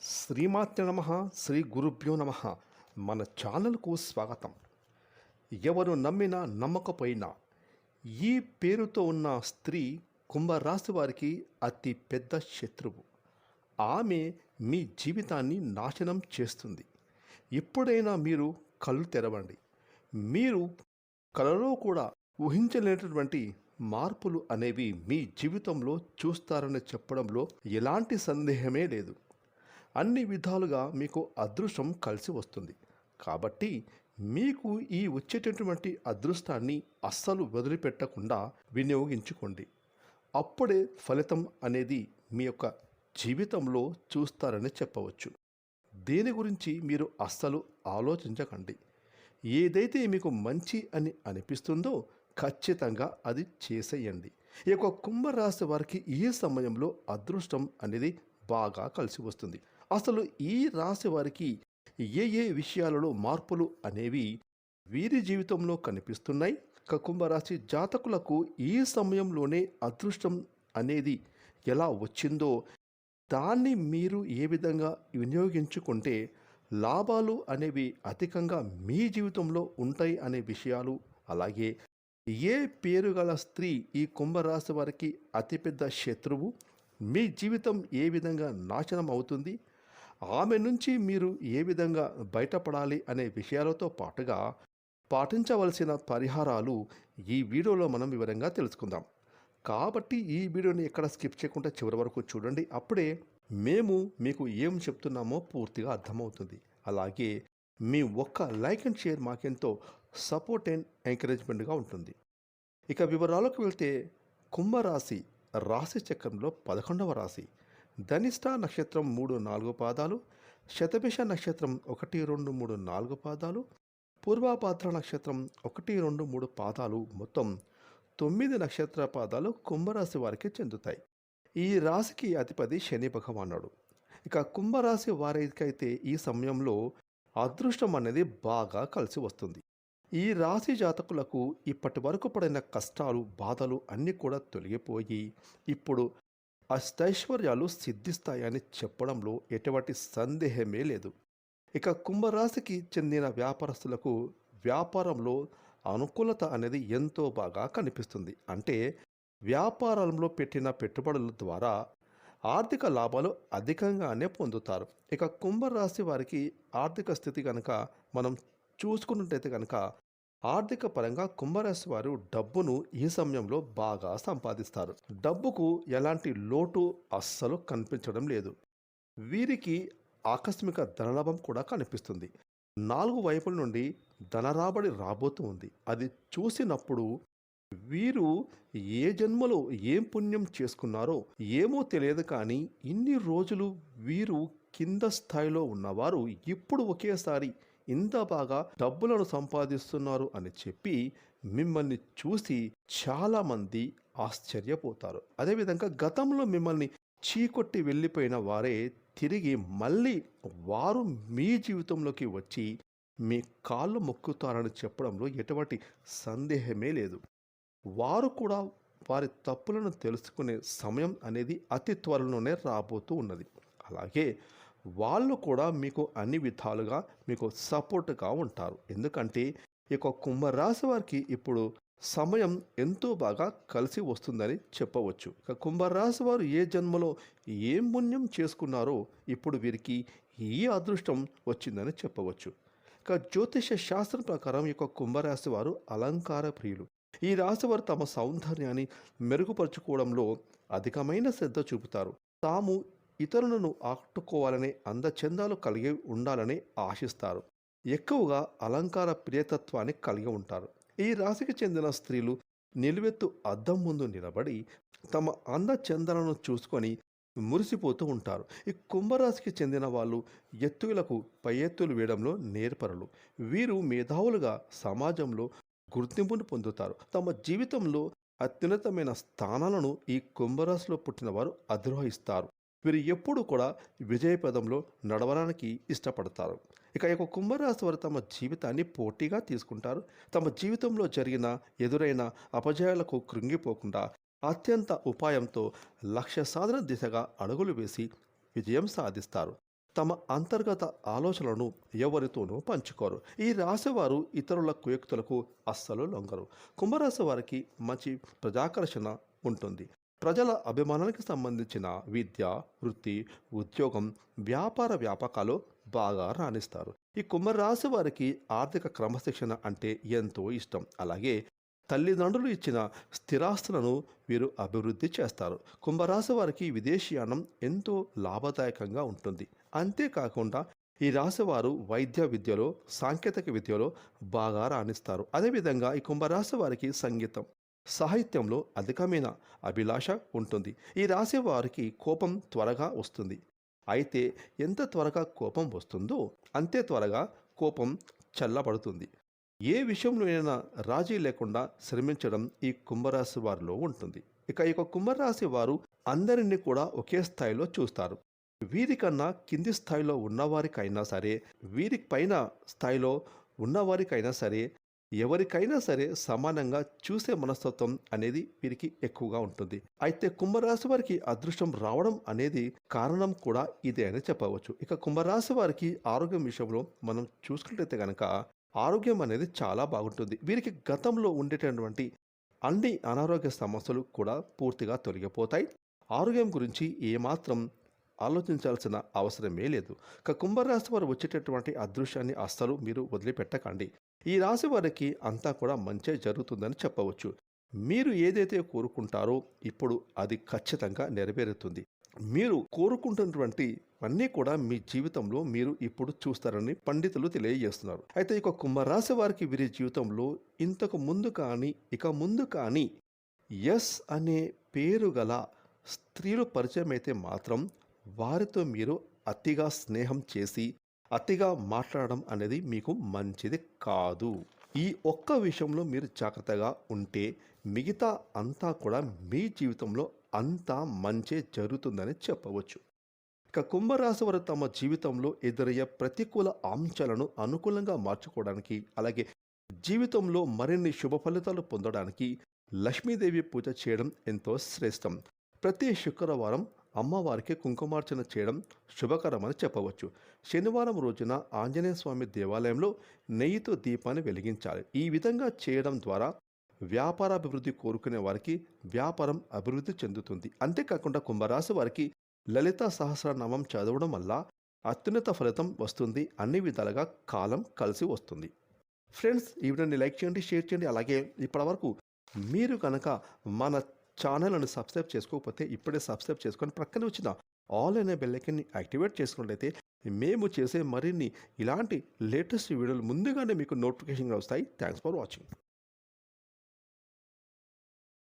శ్రీమాత్య నమ శ్రీ గురుభ్యో నమ. మన ఛానల్కు స్వాగతం. ఎవరు నమ్మినా నమ్మకపోయినా ఈ పేరుతో ఉన్న స్త్రీ కుంభరాశి వారికి అతి పెద్ద శత్రువు. ఆమె మీ జీవితాన్ని నాశనం చేస్తుంది. ఎప్పుడైనా మీరు కళ్ళు తెరవండి. మీరు కలలో కూడా ఊహించలేనటువంటి మార్పులు అనేవి మీ జీవితంలో చూస్తారని చెప్పడంలో ఎలాంటి సందేహమే లేదు. అన్ని విధాలుగా మీకు అదృష్టం కలిసి వస్తుంది. కాబట్టి మీకు ఈ వచ్చేటటువంటి అదృష్టాన్ని అస్సలు వదిలిపెట్టకుండా వినియోగించుకోండి. అప్పుడే ఫలితం అనేది మీ యొక్క జీవితంలో చూస్తారని చెప్పవచ్చు. దేని గురించి మీరు అస్సలు ఆలోచించకండి. ఏదైతే మీకు మంచి అని అనిపిస్తుందో ఖచ్చితంగా అది చేసేయండి. ఈ యొక్క కుంభరాశి వారికి ఈ సమయంలో అదృష్టం అనేది బాగా కలిసి వస్తుంది. అసలు ఈ రాశి వారికి ఏ ఏ విషయాలలో మార్పులు అనేవి వీరి జీవితంలో కనిపిస్తున్నాయి? ఇక జాతకులకు ఈ సమయంలోనే అదృష్టం అనేది ఎలా వచ్చిందో దాన్ని మీరు ఏ విధంగా వినియోగించుకుంటే లాభాలు అనేవి అధికంగా మీ జీవితంలో ఉంటాయి అనే విషయాలు అలాగే ఏ పేరు గల స్త్రీ ఈ కుంభరాశి వారికి అతిపెద్ద శత్రువు? మీ జీవితం ఏ విధంగా నాశనం అవుతుంది? ఆమె నుంచి మీరు ఏ విధంగా బయటపడాలి అనే విషయాలతో పాటుగా పాటించవలసిన పరిహారాలు ఈ వీడియోలో మనం వివరంగా తెలుసుకుందాం. కాబట్టి ఈ వీడియోని ఎక్కడ స్కిప్ చేయకుండా చివరి వరకు చూడండి. అప్పుడే మేము మీకు ఏం చెప్తున్నామో పూర్తిగా అర్థమవుతుంది. అలాగే మీ ఒక్క లైక్ అండ్ షేర్ మాకెంతో సపోర్ట్ అండ్ ఎంకరేజ్మెంట్గా ఉంటుంది. ఇక వివరాలకు వెళ్తే కుంభరాశి రాశి చక్రంలో పదకొండవ రాశి. ధనిష్ట నక్షత్రం మూడు నాలుగు పాదాలు శతభిష నక్షత్రం ఒకటి రెండు మూడు నాలుగు పాదాలు పూర్వాపాత్ర నక్షత్రం ఒకటి రెండు మూడు పాదాలు మొత్తం తొమ్మిది నక్షత్ర పాదాలు కుంభరాశి వారికి చెందుతాయి. ఈ రాశికి అధిపతి శని భగవానుడు. ఇక కుంభరాశి వారికైతే ఈ సమయంలో అదృష్టం అనేది బాగా కలిసి వస్తుంది. ఈ రాశి జాతకులకు ఇప్పటి వరకు పడిన కష్టాలు బాధలు అన్నీ కూడా తొలగిపోయి ఇప్పుడు అష్టైశ్వర్యాలు సిద్ధిస్తాయని చెప్పడంలో ఎటువంటి సందేహమే లేదు. ఇక కుంభరాశికి చెందిన వ్యాపారస్తులకు వ్యాపారంలో అనుకూలత అనేది ఎంతో బాగా కనిపిస్తుంది. అంటే వ్యాపారంలో పెట్టిన పెట్టుబడుల ద్వారా ఆర్థిక లాభాలు అధికంగానే పొందుతారు. ఇక కుంభరాశి వారికి ఆర్థిక స్థితి కనుక మనం చూసుకున్నట్టయితే కనుక ఆర్థిక పరంగా కుంభరాశి వారు డబ్బును ఈ సమయంలో బాగా సంపాదిస్తారు. డబ్బుకు ఎలాంటి లోటు అస్సలు కనిపించడం లేదు. వీరికి ఆకస్మిక ధనలాభం కూడా కనిపిస్తుంది. నాలుగు వైపుల నుండి ధనరాబడి రాబోతూ ఉంది. అది చూసినప్పుడు వీరు ఏ జన్మలో ఏం పుణ్యం చేసుకున్నారో ఏమో తెలియదు కానీ ఇన్ని రోజులు వీరు కింద స్థాయిలో ఉన్నవారు ఇప్పుడు ఒకేసారి ఇంత బాగా డబ్బులను సంపాదిస్తున్నారు అని చెప్పి మిమ్మల్ని చూసి చాలామంది ఆశ్చర్యపోతారు. అదేవిధంగా గతంలో మిమ్మల్ని చీకొట్టి వెళ్ళిపోయిన వారే తిరిగి మళ్ళీ వారు మీ జీవితంలోకి వచ్చి మీ కాళ్ళు మొక్కుతారని చెప్పడంలో ఎటువంటి సందేహమే లేదు. వారు కూడా వారి తప్పులను తెలుసుకునే సమయం అనేది అతి త్వరలోనే రాబోతూ ఉన్నది. అలాగే వాళ్ళు కూడా మీకు అన్ని విధాలుగా మీకు సపోర్ట్గా ఉంటారు. ఎందుకంటే ఈ యొక్క కుంభరాశి వారికి ఇప్పుడు సమయం ఎంతో బాగా కలిసి వస్తుందని చెప్పవచ్చు. ఇక కుంభరాశి వారు ఏ జన్మలో ఏం పుణ్యం చేసుకున్నారో ఇప్పుడు వీరికి ఈ అదృష్టం వచ్చిందని చెప్పవచ్చు. ఇక జ్యోతిష శాస్త్రం ప్రకారం ఈ యొక్క కుంభరాశి వారు అలంకార ప్రియులు. ఈ రాశి వారు తమ సౌందర్యాన్ని మెరుగుపరుచుకోవడంలో అధికమైన శ్రద్ధ చూపుతారు. తాము ఇతరులను ఆకట్టుకోవాలనే అందచందాలు కలిగి ఉండాలని ఆశిస్తారు. ఎక్కువగా అలంకార ప్రియతత్వాన్ని కలిగి ఉంటారు. ఈ రాశికి చెందిన స్త్రీలు నిలువెత్తు అద్దం ముందు నిలబడి తమ అందచందాలను చూసుకొని మురిసిపోతూ ఉంటారు. ఈ కుంభరాశికి చెందిన వాళ్ళు ఎత్తులకు పై ఎత్తులు వేయడంలో నేర్పరులు. వీరు మేధావులుగా సమాజంలో గుర్తింపును పొందుతారు. తమ జీవితంలో అత్యున్నతమైన స్థానాలను ఈ కుంభరాశిలో పుట్టిన వారు అధిరోహిస్తారు. వీరు ఎప్పుడు కూడా విజయపదంలో నడవడానికి ఇష్టపడతారు. ఇక యొక్క కుంభరాశి వారు తమ జీవితాన్ని పోటీగా తీసుకుంటారు. తమ జీవితంలో జరిగిన ఎదురైన అపజయాలకు కృంగిపోకుండా అత్యంత ఉపాయంతో లక్ష్య సాధన దిశగా అడుగులు వేసి విజయం సాధిస్తారు. తమ అంతర్గత ఆలోచనలను ఎవరితోనూ పంచుకోరు. ఈ రాశివారు ఇతరుల కుయుక్తులకు అస్సలు లొంగరు. కుంభరాశి వారికి మంచి ప్రజాకర్షణ ఉంటుంది. ప్రజల అభిమానానికి సంబంధించిన విద్య వృత్తి ఉద్యోగం వ్యాపార వ్యాపకాలు బాగా రాణిస్తారు. ఈ కుంభరాశి వారికి ఆర్థిక క్రమశిక్షణ అంటే ఎంతో ఇష్టం. అలాగే తల్లిదండ్రులు ఇచ్చిన స్థిరాస్తులను వీరు అభివృద్ధి చేస్తారు. కుంభరాశి వారికి విదేశీయానం ఎంతో లాభదాయకంగా ఉంటుంది. అంతేకాకుండా ఈ రాశి వారు వైద్య విద్యలో సాంకేతిక విద్యలో బాగా రాణిస్తారు. అదేవిధంగా ఈ కుంభరాశి వారికి సంగీతం సాహిత్యంలో అధికమైన అభిలాష ఉంటుంది. ఈ రాశి వారికి కోపం త్వరగా వస్తుంది. అయితే ఎంత త్వరగా కోపం వస్తుందో అంతే త్వరగా కోపం చల్లబడుతుంది. ఏ విషయంలోనైనా రాజీ లేకుండా శ్రమించడం ఈ కుంభరాశి వారిలో ఉంటుంది. ఇక ఈ యొక్క కుంభరాశి వారు అందరినీ కూడా ఒకే స్థాయిలో చూస్తారు. వీరికన్నా కింది స్థాయిలో ఉన్నవారికైనా సరే వీరి పైన స్థాయిలో ఉన్నవారికైనా సరే ఎవరికైనా సరే సమానంగా చూసే మనస్తత్వం అనేది వీరికి ఎక్కువగా ఉంటుంది. అయితే కుంభరాశి వారికి అదృష్టం రావడం అనేది కారణం కూడా ఇదే అని చెప్పవచ్చు. ఇక కుంభరాశి వారికి ఆరోగ్యం విషయంలో మనం చూసుకున్నట్లయితే కనుక ఆరోగ్యం అనేది చాలా బాగుంటుంది. వీరికి గతంలో ఉండేటటువంటి అన్ని అనారోగ్య సమస్యలు కూడా పూర్తిగా తొలగిపోతాయి. ఆరోగ్యం గురించి ఏమాత్రం ఆలోచించాల్సిన అవసరమే లేదు. ఇక కుంభరాశి వారు వచ్చేటటువంటి అదృశ్యాన్ని అస్సలు మీరు వదిలిపెట్టకండి. ఈ రాశి వారికి అంతా కూడా మంచి జరుగుతుందని చెప్పవచ్చు. మీరు ఏదైతే కోరుకుంటారో ఇప్పుడు అది ఖచ్చితంగా నెరవేరుతుంది. మీరు కోరుకుంటున్నటువంటి అన్నీ కూడా మీ జీవితంలో మీరు ఇప్పుడు చూస్తారని పండితులు తెలియజేస్తున్నారు. అయితే ఇక కుంభరాశి వారికి వీరి జీవితంలో ఇంతకు ముందు కానీ ఇక ముందు కానీ ఎస్ అనే పేరు గల స్త్రీలు పరిచయం అయితే మాత్రం వారితో మీరు అతిగా స్నేహం చేసి అతిగా మాట్లాడడం అనేది మీకు మంచిది కాదు. ఈ ఒక్క విషయంలో మీరు జాగ్రత్తగా ఉంటే మిగతా అంతా కూడా మీ జీవితంలో అంతా మంచే జరుగుతుందని చెప్పవచ్చు. ఇక కుంభరాశి వారు తమ జీవితంలో ఎదురయ్యే ప్రతికూల అంశాలను అనుకూలంగా మార్చుకోవడానికి అలాగే జీవితంలో మరిన్ని శుభ ఫలితాలు పొందడానికి లక్ష్మీదేవి పూజ చేయడం ఎంతో శ్రేష్టం. ప్రతి శుక్రవారం అమ్మవారికి కుంకుమార్చన చేయడం శుభకరమని చెప్పవచ్చు. శనివారం రోజున ఆంజనేయ స్వామి దేవాలయంలో నెయ్యితో దీపాన్ని వెలిగించాలి. ఈ విధంగా చేయడం ద్వారా వ్యాపారాభివృద్ధి కోరుకునే వారికి వ్యాపారం అభివృద్ధి చెందుతుంది. అంతేకాకుండా కుంభరాశి వారికి లలిత సహస్రనామం చదవడం వల్ల అత్యున్నత ఫలితం వస్తుంది. అన్ని విధాలుగా కాలం కలిసి వస్తుంది. ఫ్రెండ్స్ ఈ వీడియోని లైక్ చేయండి షేర్ చేయండి. అలాగే ఇప్పటివరకు మీరు కనుక మన ఛానల్ని సబ్స్క్రైబ్ చేసుకోకపోతే ఇప్పుడే సబ్స్క్రైబ్ చేసుకొని ప్రక్కన వచ్చిన ఆల్ అనే బెల్లైకన్ని యాక్టివేట్ చేసుకున్నట్లయితే మేము చేసే మరిన్ని ఇలాంటి లేటెస్ట్ వీడియోలు ముందుగానే మీకు నోటిఫికేషన్గా వస్తాయి. Thanks for watching